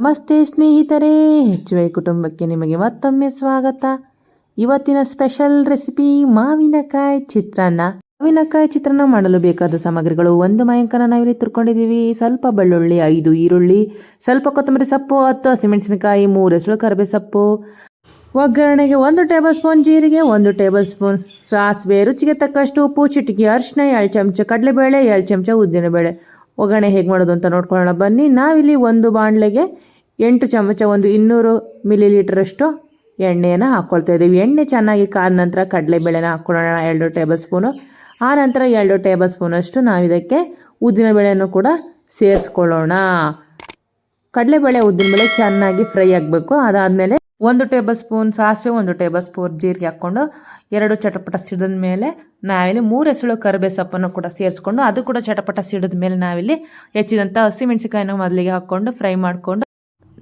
ನಮಸ್ತೆ ಸ್ನೇಹಿತರೇ ಹೆಚ್ಚುವೈ ಕುಟುಂಬಕ್ಕೆ ನಿಮಗೆ ಮತ್ತೊಮ್ಮೆ ಸ್ವಾಗತ. ಇವತ್ತಿನ ಸ್ಪೆಷಲ್ ರೆಸಿಪಿ ಮಾವಿನಕಾಯಿ ಚಿತ್ರಾನ್ನ. ಮಾವಿನಕಾಯಿ ಚಿತ್ರಾನ್ನ ಮಾಡಲು ಬೇಕಾದ ಸಾಮಗ್ರಿಗಳು ಒಂದು ಮಾಯಂಕನ ನಾವಿಲ್ಲಿ ತುರ್ಕೊಂಡಿದ್ದೀವಿ ಸ್ವಲ್ಪ ಬೆಳ್ಳುಳ್ಳಿ, ಐದು ಈರುಳ್ಳಿ, ಸ್ವಲ್ಪ ಕೊತ್ತಂಬರಿ ಸೊಪ್ಪು, ಹತ್ತು ಹಸಿಮೆಣಸಿನಕಾಯಿ, ಮೂರು ಹೆಸರು ಕರಿಬೇ ಸೊಪ್ಪು. ಒಗ್ಗರಣೆಗೆ ಒಂದು ಟೇಬಲ್ ಸ್ಪೂನ್ ಜೀರಿಗೆ, ಒಂದು ಟೇಬಲ್ ಸ್ಪೂನ್ ಸಾಸಿವೆ, ರುಚಿಗೆ ತಕ್ಕಷ್ಟು ಉಪ್ಪು, ಚಿಟಿಕೆ ಅರಿಶಿನ ಎರಡು ಚಮಚ ಕಡಲೆಬೇಳೆ ಎರಡು ಚಮಚ ಉದ್ದಿನಬೇಳೆ. ಒಗ್ಗರಣೆ ಹೇಗೆ ಮಾಡೋದು ಅಂತ ನೋಡ್ಕೊಳ್ಳೋಣ. ಬನ್ನಿ, ನಾವಿಲ್ಲಿ ಒಂದು ಬಾಣಲೆಗೆ ಎಂಟು ಚಮಚ ಒಂದು ಇನ್ನೂರು ಮಿಲಿ ಲೀಟ್ರಷ್ಟು ಎಣ್ಣೆಯನ್ನು ಹಾಕ್ಕೊಳ್ತಾ ಇದ್ದೀವಿ. ಎಣ್ಣೆ ಚೆನ್ನಾಗಿ ಕಾದ ನಂತರ ಕಡಲೆಬೇಳೆನ ಹಾಕ್ಕೊಳ್ಳೋಣ, ಎರಡು ಟೇಬಲ್ ಸ್ಪೂನು. ಆ ನಂತರ ಎರಡು ಟೇಬಲ್ ಸ್ಪೂನಷ್ಟು ನಾವು ಇದಕ್ಕೆ ಉದ್ದಿನಬೇಳೆಯನ್ನು ಕೂಡ ಸೇರಿಸ್ಕೊಳ್ಳೋಣ. ಕಡಲೆಬೇಳೆ ಉದ್ದಿನಬೇಳೆ ಚೆನ್ನಾಗಿ ಫ್ರೈ ಆಗಬೇಕು. ಅದಾದಮೇಲೆ ಒಂದು ಟೇಬಲ್ ಸ್ಪೂನ್ ಸಾಸಿವೆ, ಒಂದು ಟೇಬಲ್ ಸ್ಪೂನ್ ಜೀರಿಗೆ ಹಾಕ್ಕೊಂಡು ಎರಡು ಚಟಪಟ ಸಿಡಿದ ಮೇಲೆ ನಾವಿಲ್ಲಿ ಮೂರು ಎಸಳು ಕರಿಬೇ ಸೊಪ್ಪನ್ನು ಕೂಡ ಸೇರಿಸ್ಕೊಂಡು ಅದು ಕೂಡ ಚಟಪಟ ಸಿಡಿದ ಮೇಲೆ ನಾವಿಲ್ಲಿ ಹೆಚ್ಚಿದಂಥ ಹಸಿಮೆಣಸಿಕಾಯಿನ ಮೊದಲಿಗೆ ಹಾಕ್ಕೊಂಡು ಫ್ರೈ ಮಾಡಿಕೊಂಡು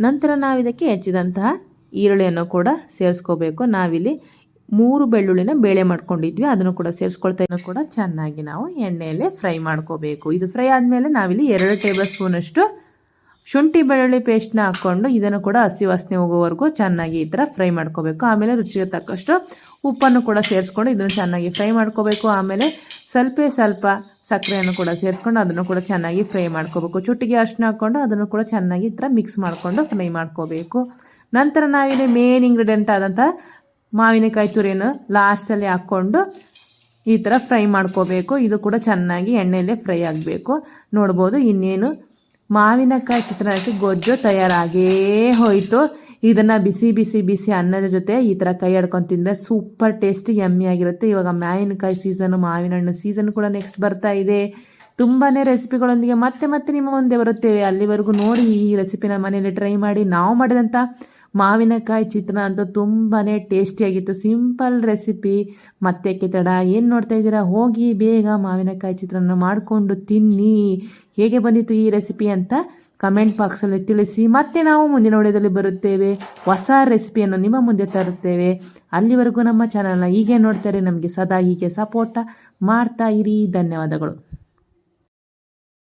ನಂತರ ನಾವಿದಕ್ಕೆ ಹೆಚ್ಚಿದಂತಹ ಈರುಳ್ಳಿಯನ್ನು ಕೂಡ ಸೇರಿಸ್ಕೋಬೇಕು. ನಾವಿಲ್ಲಿ ಮೂರು ಬೆಳ್ಳುಳ್ಳಿನ ಬೇಳೆ ಮಾಡ್ಕೊಂಡಿದ್ವಿ. ಅದನ್ನು ಕೂಡ ಸೇರಿಸ್ಕೊಳ್ತಾ ಕೂಡ ಚೆನ್ನಾಗಿ ನಾವು ಎಣ್ಣೆಯಲ್ಲೇ ಫ್ರೈ ಮಾಡ್ಕೋಬೇಕು. ಇದು ಫ್ರೈ ಆದಮೇಲೆ ನಾವಿಲ್ಲಿ ಎರಡು ಟೇಬಲ್ ಸ್ಪೂನಷ್ಟು ಶುಂಠಿ ಬೆಳ್ಳುಳ್ಳಿ ಪೇಸ್ಟ್ನ ಹಾಕ್ಕೊಂಡು ಇದನ್ನು ಕೂಡ ಹಸಿ ವಾಸನೆ ಹೋಗೋವರೆಗೂ ಚೆನ್ನಾಗಿ ಈ ಥರ ಫ್ರೈ ಮಾಡ್ಕೋಬೇಕು. ಆಮೇಲೆ ರುಚಿಗೆ ತಕ್ಕಷ್ಟು ಉಪ್ಪನ್ನು ಕೂಡ ಸೇರಿಸ್ಕೊಂಡು ಇದನ್ನು ಚೆನ್ನಾಗಿ ಫ್ರೈ ಮಾಡ್ಕೋಬೇಕು. ಆಮೇಲೆ ಸ್ವಲ್ಪ ಸ್ವಲ್ಪ ಸಕ್ಕರೆಯನ್ನು ಕೂಡ ಸೇರಿಸ್ಕೊಂಡು ಅದನ್ನು ಕೂಡ ಚೆನ್ನಾಗಿ ಫ್ರೈ ಮಾಡ್ಕೋಬೇಕು. ಚುಟ್ಟಿಗೆ ಅರ್ಶಿನ ಹಾಕ್ಕೊಂಡು ಅದನ್ನು ಕೂಡ ಚೆನ್ನಾಗಿ ಈ ಥರ ಮಿಕ್ಸ್ ಮಾಡಿಕೊಂಡು ಫ್ರೈ ಮಾಡ್ಕೋಬೇಕು. ನಂತರ ನಾವಿಲ್ಲಿ ಮೇನ್ ಇಂಗ್ರೀಡಿಯೆಂಟ್ ಆದಂಥ ಮಾವಿನಕಾಯಿ ತುರಿಯನ್ನು ಲಾಸ್ಟಲ್ಲಿ ಹಾಕ್ಕೊಂಡು ಈ ಥರ ಫ್ರೈ ಮಾಡ್ಕೋಬೇಕು. ಇದು ಕೂಡ ಚೆನ್ನಾಗಿ ಎಣ್ಣೆಯಲ್ಲೇ ಫ್ರೈ ಆಗಬೇಕು. ನೋಡ್ಬೋದು ಇನ್ನೇನು ಮಾವಿನಕಾಯಿ ಚಿತ್ರಾನ್ನಕ್ಕೆ ಗೊಜ್ಜು ತಯಾರಾಗೇ ಹೋಯಿತು. ಇದನ್ನು ಬಿಸಿ ಬಿಸಿ ಬಿಸಿ ಅನ್ನದ ಜೊತೆ ಈ ಥರ ಕೈ ಆಡ್ಕೊಂಡು ತಿಂದರೆ ಸೂಪರ್ ಟೇಸ್ಟ್ ಆಗಿರುತ್ತೆ. ಇವಾಗ ಮಾವಿನಕಾಯಿ ಸೀಸನು ಮಾವಿನ ಹಣ್ಣು ಸೀಸನ್ ಕೂಡ ನೆಕ್ಸ್ಟ್ ಬರ್ತಾ ಇದೆ. ತುಂಬಾ ರೆಸಿಪಿಗಳೊಂದಿಗೆ ಮತ್ತೆ ಮತ್ತೆ ನಿಮ್ಮ ಮುಂದೆ ಬರುತ್ತೇವೆ. ಅಲ್ಲಿವರೆಗೂ ನೋಡಿ ಈ ರೆಸಿಪಿನ ಮನೆಯಲ್ಲಿ ಟ್ರೈ ಮಾಡಿ. ನಾವು ಮಾಡಿದಂಥ ಮಾವಿನಕಾಯಿ ಚಿತ್ರ ಅಂತೂ ತುಂಬಾ ಟೇಸ್ಟಿಯಾಗಿತ್ತು ಸಿಂಪಲ್ ರೆಸಿಪಿ ಮತ್ತೆ ತಡ ಏನು ನೋಡ್ತಾ ಇದ್ದೀರಾ? ಹೋಗಿ ಬೇಗ ಮಾವಿನಕಾಯಿ ಚಿತ್ರಾನ್ನ ಮಾಡಿಕೊಂಡು ತಿನ್ನಿ. ಹೇಗೆ ಬಂದಿತ್ತು ಈ ರೆಸಿಪಿ ಅಂತ ಕಮೆಂಟ್ ಬಾಕ್ಸಲ್ಲಿ ತಿಳಿಸಿ. ಮತ್ತೆ ನಾವು ಮುಂದಿನ ವಿಡಿಯೋದಲ್ಲಿ ಬರುತ್ತೇವೆ. ಹೊಸ ರೆಸಿಪಿಯನ್ನು ನಿಮ್ಮ ಮುಂದೆ ತರುತ್ತೇವೆ. ಅಲ್ಲಿವರೆಗೂ ನಮ್ಮ ಚಾನಲ್ನ ಹೀಗೆ ನೋಡ್ತಾರೆ ನಮಗೆ ಸದಾ ಹೀಗೆ ಸಪೋರ್ಟ ಮಾಡ್ತಾ ಇರಿ. ಧನ್ಯವಾದಗಳು.